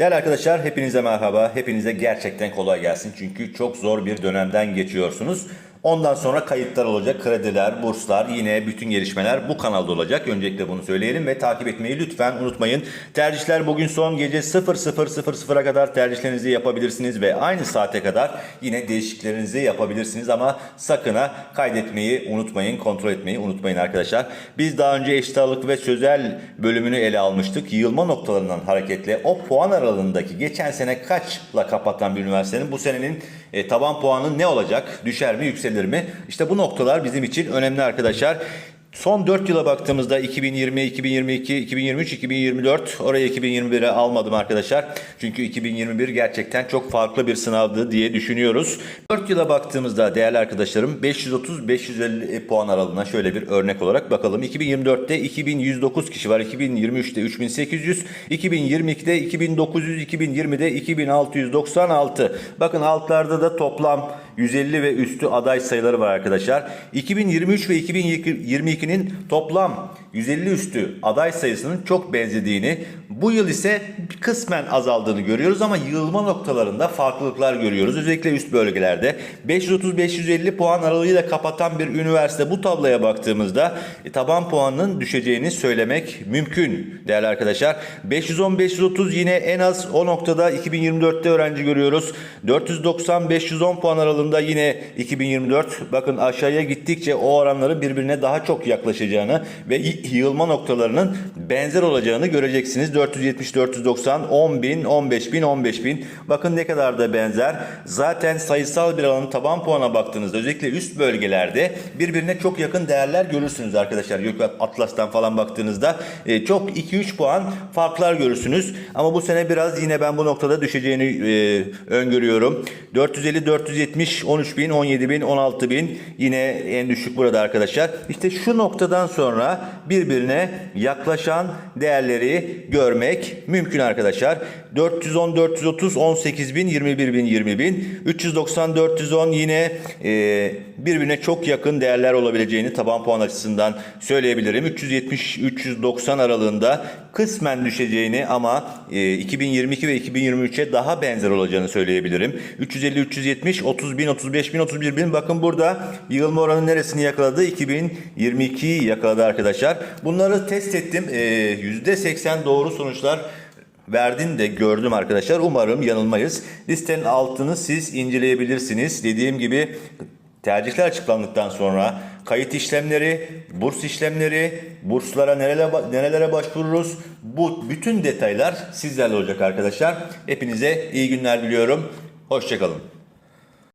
Değerli arkadaşlar hepinize merhaba. Hepinize gerçekten kolay gelsin. Çünkü çok zor bir dönemden geçiyorsunuz. Ondan sonra kayıtlar olacak, krediler, burslar, yine bütün gelişmeler bu kanalda olacak. Öncelikle bunu söyleyelim ve takip etmeyi lütfen unutmayın. Tercihler bugün son gece 00.00'a kadar tercihlerinizi yapabilirsiniz ve aynı saate kadar yine değişikliklerinizi yapabilirsiniz ama sakın ha kaydetmeyi unutmayın, kontrol etmeyi unutmayın arkadaşlar. Biz daha önce eşit ağırlık ve sözel bölümünü ele almıştık. Yığılma noktalarından hareketle o puan aralığındaki geçen sene kaçla kapatan bir üniversitenin bu senenin e, taban puanı ne olacak? Düşer mi, yükselir mi? İşte bu noktalar bizim için önemli arkadaşlar. Son 4 yıla baktığımızda 2020, 2022, 2023, 2024 oraya 2021'e almadım arkadaşlar. Çünkü 2021 gerçekten çok farklı bir sınavdı diye düşünüyoruz. 4 yıla baktığımızda değerli arkadaşlarım 530-550 puan aralığına şöyle bir örnek olarak bakalım. 2024'te 2109 kişi var. 2023'te 3800, 2022'de 2900, 2020'de 2696. Bakın altlarda da toplam 150 ve üstü aday sayıları var arkadaşlar. 2023 ve 2022'nin toplam 150 üstü aday sayısının çok benzediğini, bu yıl ise kısmen azaldığını görüyoruz ama yığılma noktalarında farklılıklar görüyoruz. Özellikle üst bölgelerde 530-550 puan aralığıyla kapatan bir üniversite bu tabloya baktığımızda e, taban puanının düşeceğini söylemek mümkün değerli arkadaşlar. 510-530 yine en az o noktada 2024'te öğrenci görüyoruz. 490-510 puan aralığında yine 2024. Bakın aşağıya gittikçe o oranların birbirine daha çok yaklaşacağını ve yığılma noktalarının benzer olacağını göreceksiniz. 470, 490, 10 bin, 15 bin, 15 bin. Bakın ne kadar da benzer. Zaten sayısal bir alanın taban puana baktığınızda özellikle üst bölgelerde birbirine çok yakın değerler görürsünüz arkadaşlar. Gök Atlas'tan falan baktığınızda e, çok 2-3 puan farklar görürsünüz. Ama bu sene biraz yine ben bu noktada düşeceğini e, öngörüyorum. 450, 470, 13 bin, 17 bin, 16 bin yine en düşük burada arkadaşlar. İşte şu noktadan sonra birbirine yaklaşan değerleri görmek mümkün arkadaşlar. 410, 430, 18 bin, 21 bin, 20 bin. 390, 410 yine e, birbirine çok yakın değerler olabileceğini taban puan açısından söyleyebilirim. 370, 390 aralığında kısmen düşeceğini ama e, 2022 ve 2023'e daha benzer olacağını söyleyebilirim. 350, 370, 30 bin, 35 bin, 31 bin. Bakın burada yığılma oranı neresini yakaladı? 2022'yi yakaladı arkadaşlar. Bunları test ettim. E, %80 doğru sonuçlar verdiğini de gördüm arkadaşlar. Umarım yanılmayız. Listenin altını siz inceleyebilirsiniz. Dediğim gibi tercihler açıklandıktan sonra kayıt işlemleri, burs işlemleri, burslara nerelere, nerelere başvururuz? Bu bütün detaylar sizlerle olacak arkadaşlar. Hepinize iyi günler diliyorum. Hoşçakalın.